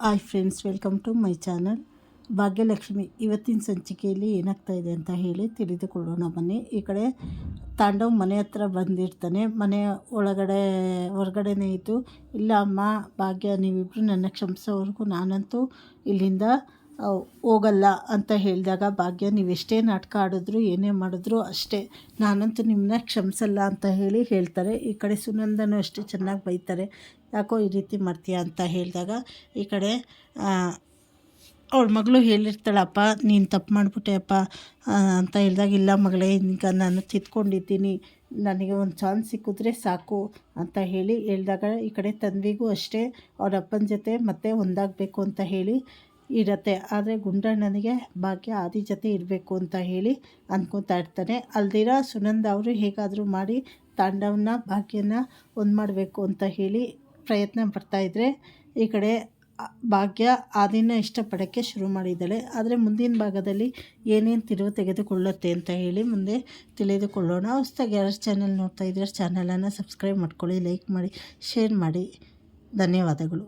Hi friends, welcome to my channel. Bhagyalakshmi ಇವತ್ತಿನ ಸಂಚಿಕೆಯಲ್ಲಿ ಏನಾಗ್ತಾ ಇದೆ ಅಂತ ಹೇಳಿ ತಿಳಿದುಕೊಳ್ಳೋಣ ಬನ್ನಿ. ಈ ಕಡೆ ತಾಂಡವ್ ಮನೆ ಹತ್ರ ಬಂದಿರ್ತಾನೆ. ಮನೆ ಒಳಗಡೆ, ಹೊರಗಡೆನೇ ಇದ್ದು, ಇಲ್ಲ ಅಮ್ಮ, ಭಾಗ್ಯ ನೀವಿಬ್ಬರು ನನ್ನ ಕ್ಷಮಿಸೋವರೆಗೂ ನಾನಂತೂ ಇಲ್ಲಿಂದ ಹೋಗಲ್ಲ ಅಂತ ಹೇಳಿದಾಗ, ಭಾಗ್ಯ, ನೀವೆಷ್ಟೇ ನಾಟಕ ಆಡಿದ್ರು, ಏನೇ ಮಾಡಿದ್ರು ಅಷ್ಟೇ. ನಾನಂತೂ ನಿಮ್ಮನ್ನ ಕ್ಷಮಿಸಲ್ಲ ಅಂತ ಹೇಳಿ ಹೇಳ್ತಾರೆ. ಈ ಕಡೆ ಸುನಂದನೂ ಅಷ್ಟೇ ಚೆನ್ನಾಗಿ ಬೈತಾರೆ. ಯಾಕೋ ಈ ರೀತಿ ಮಾಡ್ತೀಯಾ ಅಂತ ಹೇಳಿದಾಗ, ಈ ಕಡೆ ಅವಳ ಮಗಳು ಹೇಳಿರ್ತಾಳಪ್ಪ, ನೀನು ತಪ್ಪು ಮಾಡಿಬಿಟ್ಟೆಯಪ್ಪ ಅಂತ ಹೇಳಿದಾಗ, ಇಲ್ಲ ಮಗಳೇ, ಈಗ ನಾನು ತಿದ್ಕೊಂಡಿದ್ದೀನಿ, ನನಗೆ ಒಂದು ಚಾನ್ಸ್ ಸಿಕ್ಕಿದ್ರೆ ಸಾಕು ಅಂತ ಹೇಳಿ ಹೇಳಿದಾಗ, ಈ ಕಡೆ ತನ್ವಿಗೂ ಅಷ್ಟೇ, ಅವ್ರ ಅಪ್ಪನ ಜೊತೆ ಮತ್ತೆ ಒಂದಾಗಬೇಕು ಅಂತ ಹೇಳಿ ಇರತ್ತೆ. ಆದರೆ ಗುಂಡಣ್ಣನಿಗೆ ಭಾಗ್ಯ ಆದಿ ಜೊತೆ ಇರಬೇಕು ಅಂತ ಹೇಳಿ ಅಂದ್ಕೊತಾ ಇರ್ತಾನೆ. ಅಲ್ದಿರ ಸುನಂದ ಅವರು ಹೇಗಾದರೂ ಮಾಡಿ ತಾಂಡವನ್ನ, ಭಾಗ್ಯನ ಒಂದು ಮಾಡಬೇಕು ಅಂತ ಹೇಳಿ ಪ್ರಯತ್ನ ಪಡ್ತಾಯಿದ್ರೆ ಈ ಕಡೆ ಭಾಗ್ಯ ಆದಿನ ಇಷ್ಟಪಡೋಕ್ಕೆ ಶುರು ಮಾಡಿದ್ದಾಳೆ. ಆದರೆ ಮುಂದಿನ ಭಾಗದಲ್ಲಿ ಏನೇನು ತಿರುವು ತೆಗೆದುಕೊಳ್ಳುತ್ತೆ ಅಂತ ಹೇಳಿ ಮುಂದೆ ತಿಳಿದುಕೊಳ್ಳೋಣ. ಹೊಸ್ದಾಗಿ ಯಾರು ಚಾನಲ್ ನೋಡ್ತಾ ಇದ್ದಾರೆ ಚಾನಲನ್ನು ಸಬ್ಸ್ಕ್ರೈಬ್ ಮಾಡ್ಕೊಳ್ಳಿ ಲೈಕ್ ಮಾಡಿ ಶೇರ್ ಮಾಡಿ. ಧನ್ಯವಾದಗಳು.